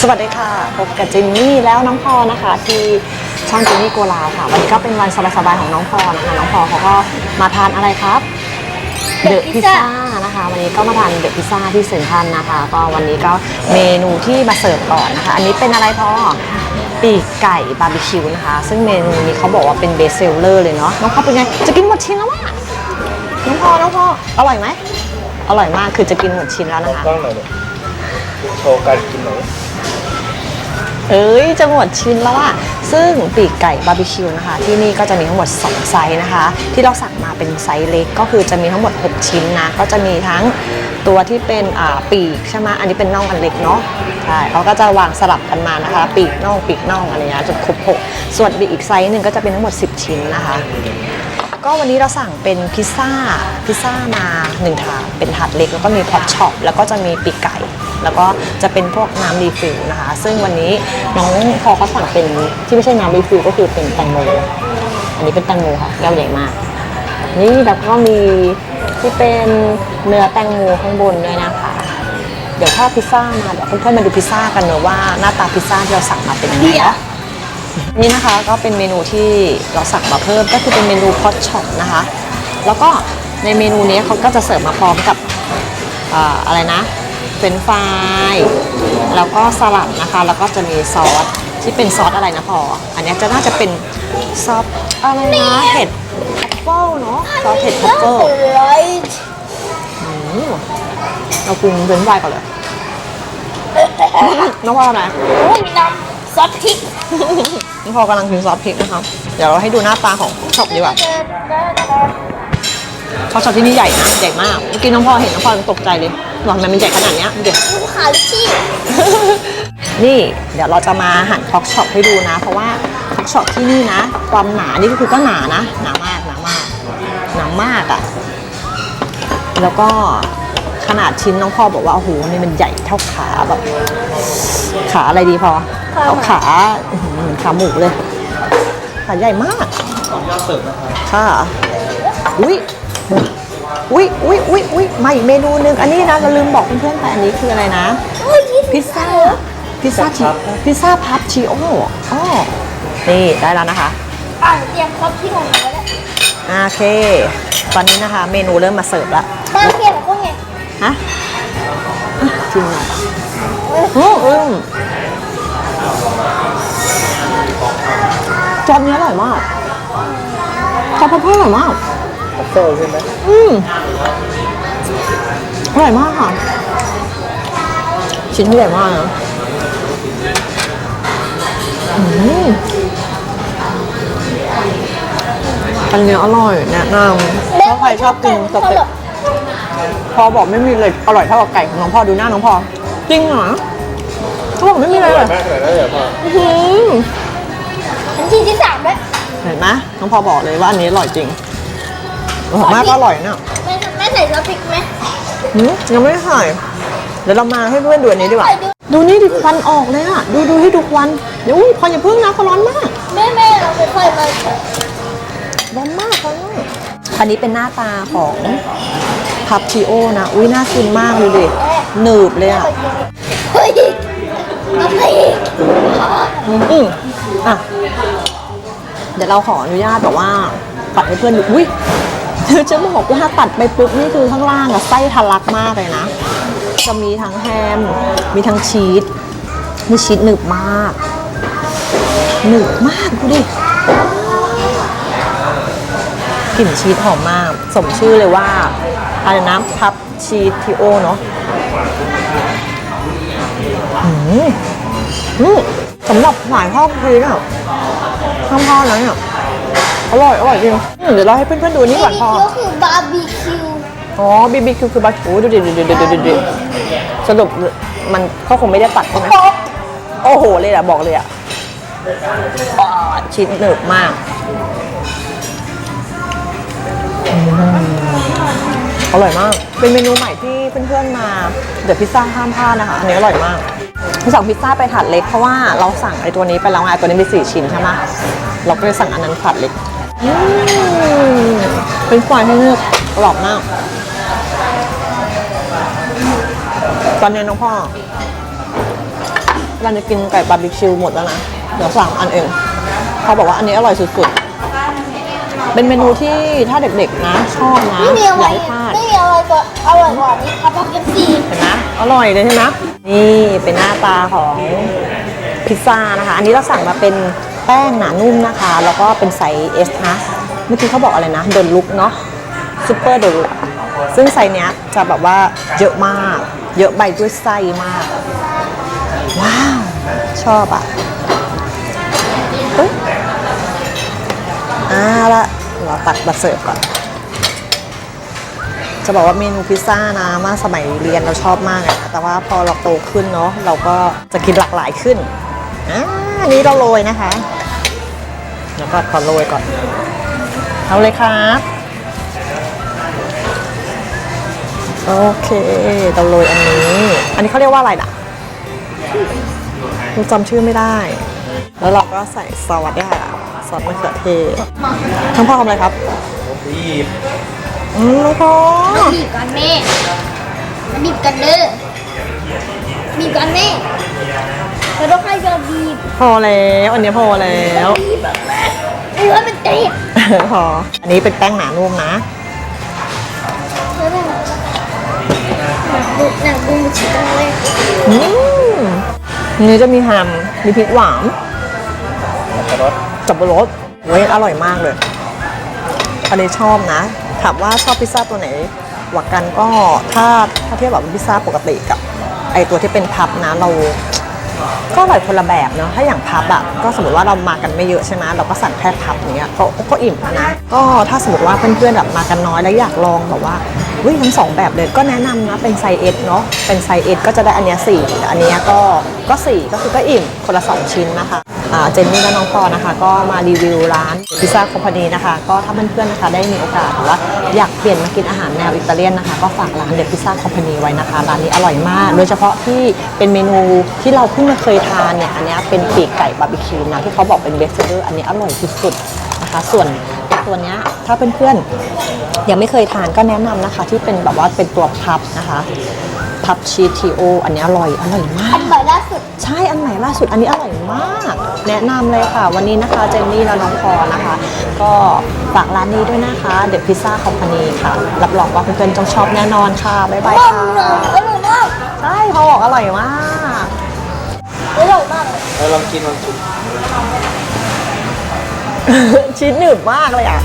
สวัสดีค่ะ พบกับจินนี่แล้วน้องพอนะคะ ที่ช่องจินนี่โกลาค่ะ วันนี้ก็เป็นวันสบายๆของน้องพอนะคะ น้องพอเขาก็มาทานอะไรครับเด The อะพิซ Pizza ซ่านะคะ วันนี้ก็มาทานเดอะพิซซ่าที่เซ็นทรัลนะคะ ก็วันนี้ก็เมนูที่มาเสิร์ฟก่อนนะคะ อันนี้เป็นอะไรพอปีกไก่บาร์บีคิวนะคะ ซึ่งเมนูนี้เขาบอกว่าเป็นเบสเซลเลอร์เลยเนาะน้องพอเป็นไงจะกินหมดชิ้นแล้วว่ะน้องพอน้องพออร่อยไหมอร่อยมากคือจะกินหมดชิ้นแล้วนะคะกล้องหน่อยดิโชว์การกินหน่อย เอ้ยจะหมดชิ้นแล้วอะซึ่งปีกไก่บาร์บีคิวนะคะ ที่นี่ก็จะมีทั้งหมด 2 ไซส์นะคะ ที่เราสั่งมาเป็นไซส์เล็กก็คือจะมีทั้งหมด 6 ชิ้นนะ ก็จะมีทั้งตัวที่เป็นปีกใช่ไหมอันนี้เป็นน่องอันเล็กเนาะใช่เขาก็จะวางสลับกันมานะคะ ปีกน่องปีกน่องอะไรเงี้ยจนครบหกส่วนอีกไซส์หนึ่งก็จะเป็นทั้งหมด 10 ชิ้นนะคะก็วันนี้เราสั่งเป็นพิซซ่าพิซซ่ามาหนึ่งถาดเป็นถาดเล็กแล้วก็มีพอตช็อปแล้วก็จะมีปีกไก่ แล้วก็จะเป็นพวกน้ำรีฟิลนะคะ ซึ่งวันนี้น้องพอเขาสั่งเป็นที่ไม่ใช่น้ำรีฟิลก็คือเป็นแตงโมอันนี้เป็นแตงโมค่ะแก้วใหญ่มาก นี่แล้วก็มีที่เป็นเนื้อแตงโมข้างบนด้วยนะคะ เดี๋ยวถ้าพิซซ่ามาเดี๋ยวเพื่อนๆมาดูพิซซ่ากันเนอะว่าหน้าตาพิซซ่าที่เราสั่งมาเป็นยังไงเนาะนี่นะคะก็เป็นเมนูที่เราสั่งมาเพิ่มก็คือเป็นเมนูพอตช็อปนะคะ แล้วก็ในเมนูนี้เขาก็จะเสิร์ฟมาพร้อมกับอ่าอะไรนะ เฟรนช์ฟรายแล้วก็สลัดนะคะ แล้วก็จะมีซอสที่เป็นซอสอะไรนะพอ อันนี้จะน่าจะเป็นซอสอะไรนะเห็ดทัฟเฟิลเนาะซอสเห็ดทัฟเฟิล right เราปรุงเฟรนช์ฟรายก่อนเลยน้องว่าอะไรโอ้ยมีน้ำซอสพริกน้องพอกำลังกินซอสพริกนะคะเดี๋ยวเราให้ดูหน้าตาของช็อปดีกว่าช็อตช็อตที่นี่ใหญ่นะใหญ่มากเมื่อกี้น้องพ่อเห็นน้องพ่อยังตกใจเลย ว่าทำไมมันใหญ่ขนาดเนี้ยดูดิลูกค้าลิชี่นี่เดี๋ยวเราจะมาหั่นพ็อกช็อปให้ดูนะ เพราะว่าพ็อกช็อปที่นี่นะ ความหนานี่ก็คือก็หนานะ หนามากหนามากหนามากอะ่ะ แล้วก็ขนาดชิ้นน้องพ่อบอกว่าโอ้โหนี่มันใหญ่เท่าขาแบบ ขาอะไรดีพอเอาขาอื้อหือเหมือนขาหมูเลยขาใหญ่มากขออนุญาตเสิร์ฟนะครับค่ะอุ้ย อุ้ยอุ้ยอุ้ยอุ้ยมาอีกเมนูหนึ่งอันนี้นะเราลืมบอกเพื่อนๆไปอันนี้คืออะไรนะโอ้ยยี่สิบพิซซ่าพิซซ่าชิพิซซ่าพับชิโออ๋อนี่ได้แล้วนะคะอ่านเตรียมครบที่ของหนูแล้วโอเค ตอนนี้นะคะเมนูเริ่มมาเสิร์ฟแล้วบ้านเพียบก็ไงฮะอะชิมหน่อยอืมอืมจานนี้อร่อยมากจานพับเพิ่อร่อยมาก ทัฟเฟิลใช่ไหมอืมอร่อยมากค่ะ ชิ้นที่ใหญ่มากนะอืมอันเนี้ยอร่อยแนะนำถ้าใครชอบกินสเต็กพอบอกไม่มีเลยอร่อยเท่ากับไก่ของน้องพ่อดูหน้าน้องพ่อจริงเหรอเขาบอกไม่มีอเลยร่เลอยยมากเลยนะเดี๋ยวพ่ออื้อหืออันที่ที่สามด้วยเห็นไหมน้องพ่อบอกเลยว่าอันนี้อร่อยจริง อร่อยมากก็อร่อยเนี่ยแม่แม่ใส่ซอสพริกไหมหืมยังไม่ได้ถ่ายเดี๋ยวเรามาให้เพื่อนดูอันนี้ดีกว่าใส่ดูดูนี่ดิควันออกเลยอะดูดูให้ดูควันเดี๋ยวอุ๊ยควันอย่าพึ่งนะเขาร้อนมาก แม่แม่เราไปค่อยมาร้อนมากร้อนมากอันนี้เป็นหน้าตาของพับชิโอนะ อุ้ยน่ากินมากเลยดิหนืบเลยอะเฮ้ยเอาไปอีกอืมอะ เดี๋ยวเราขออนุญาตแบบว่าปัดให้เพื่อนดู อุ้ย จะบอกว่าตัดไปปุ๊บนี่คือข้างล่างอะไส้ทะลักมากเลยนะ จะมีทั้งแฮม มีทั้งชีสนี่ชีสหนึบมาก หนึบมากดูดิกลิ่นชีสหอมมาก สมชื่อเลยว่าอะไรนะพับชีสทีโอเนาะอืมอืมสำหรับหลายชอบชีสอะห้ามพลาดนะเนี่ย อร่อย อร่อยจริงอืมเดี๋ยวเราให้เพื่อนๆดูนี่ก่อนพอ ก็คือบาร์บีคิวอ๋อบีบีคิวคือบาร์โอ้ดูดิดูดิดูดิดูดิสรุปมันก็คงไม่ได้ตัดใช่ไหมโอ้โหเลยอะบอกเลยอะอ่าชิ้นหนึบมากอืมอร่อยมาก เป็นเมนูใหม่ที่เพื่อนๆมา เดี๋ยวพิซซ่าห้ามพลาดนะคะ อันนี้อร่อยมาก สั่งพิซซ่าไปถาดเล็กเพราะว่าเราสั่งไอ้ตัวนี้ไปแล้วไงตัวนี้มีสี่ชิ้นใช่ไหมเราก็เลยสั่งอันนั้นถาดเล็กอืมเป็นควายให้เลือกกรอบมาก ตอนนี้น้องพ่อเราจะกินไก่บาร์บีคิวหมดแล้วนะเหลือสามอันเองเขาบอกว่าอันนี้อร่อยสุดๆ เป็นเมนูที่ถ้าเด็กๆนะ ชอบนะ ไม่มีออะไรย่าให้พลาดไม่มีอะไรกว่าอร่อยกว่านี้ครับเพราะเป็นสีเห็นไหมอร่อยเลยใช่ไหม นี่เป็นหน้าตาของพิซซ่านะคะ อันนี้เราสั่งมาเป็นแป้งหนานุ่มนะคะ แล้วก็เป็นไซส์เอสนะเมื่อกี้เขาบอกอะไรนะเดนลุกเนาะซูเปอร์เดนลุกซึ่งไซส์เนี้ยจะแบบว่าเยอะมาก เยอะใบด้วยไส้มาก ว้าว ชอบอะเฮ้ยอ่าละเราตักมาเสิร์ฟก่อน จะบอกว่าเมนูพิซซ่านะมาสมัยเรียนเราชอบมากเลยนะแต่ว่าพอเราโตขึ้นเนาะเราก็จะกินหลากหลายขึ้นอ่าอันนี้เราโรยนะคะแล้วก็ขอโรยก่อนเอาเลยครับโอเคเราโรยอันนี้ อันนี้เขาเรียกว่าอะไรนะผมจำชื่อไม่ได้ แล้วเราก็ใส่ซอสด้วยค่ะซอสมะเขือเทศทั้งพ่อทำอะไรครับรีบ อืมน้องพ่อบีบกันแม่บีบกันเด้อบีบกันแม่เราต้องให้เราบีบพอแล้วอันนี้พอแล้วบีบแบบแม่เนื้อมันติดพออันนี้เป็นแป้งหนานุ่มนะแล้วเนี่ยหนักดูหนักดูมันชิจังเลยอืมอันนี้จะมีแฮมมีพริกหวานสับปะรดจับปะรดเว้ยอร่อยมากเลยอันนี้ชอบนะ ถามว่าชอบพิซซ่าตัวไหนกว่ากันก็ถ้าถ้าเทียบแบบพิซซ่าปกติกับไอตัวที่เป็นพับนะเราก็อร่อยคนละแบบเนาะถ้าอย่างพับอะก็สมมติว่าเรามากันไม่เยอะใช่ไหมเราก็สั่งแค่พับเนี้ยก็ก็อิ่มแล้วนะก็ถ้าสมมติว่าเพื่อนๆแบบมากันน้อยแล้วอยากลองแบบว่าวิทั้งสองแบบเลยก็แนะนำนะเป็นไซส์เอสเนาะเป็นไซส์เอสก็จะได้อันเนี้ยสี่อันเนี้ยก็ก็สี่ก็คือก็อิ่มคนละสองชิ้นนะคะ เจนนี่และน้องปอนะคะ ก็มารีวิวร้านพิซซ่าคอมพานีนะคะ ก็ถ้าเพื่อนๆนะคะได้มีโอกาสหรือว่าอยากเปลี่ยนมากินอาหารแนวอิตาเลียนนะคะ ก็ฝากร้านเด e พิซซ่าคอมพานีไว้นะคะร้านนี้อร่อยมาก โดยเฉพาะที่เป็นเมนูที่เราเพิ่งมาเคยทานเนี่ยอันนี้เป็นปีกไก่บาร์บีคิวนะที่เขาบอกเป็นเบสเซอร์อันนี้อร่อยสุดๆนะคะ ส่วนตัวเนี้ยถ้าเพื่อนๆ ยังไม่เคยทานก็แนะนำนะคะ ที่เป็นแบบว่าเป็นตัวพับนะคะ พับชีสทีโอ อันนี้อร่อยอร่อยมาก อันใหม่ล่าสุด ใช่อันใหม่ล่าสุดอันนี้อร่อยมาก แนะนำเลยค่ะ วันนี้นะคะเจนนี่และน้องพอนะคะ ก็ฝากร้านนี้ด้วยนะคะเด e พิซซ่าคอมพานีค่ะ รับรองว่าเพื่อนๆต้องชอบแน่นอนค่ะบ๊ายบายบ้อค่ะมหนึ่งอร่อยมากใช่เขาบอกอร่อยมากอร่อยมากเลยเราลองกินมันสุกชิ้นหนึบมากเลยอะ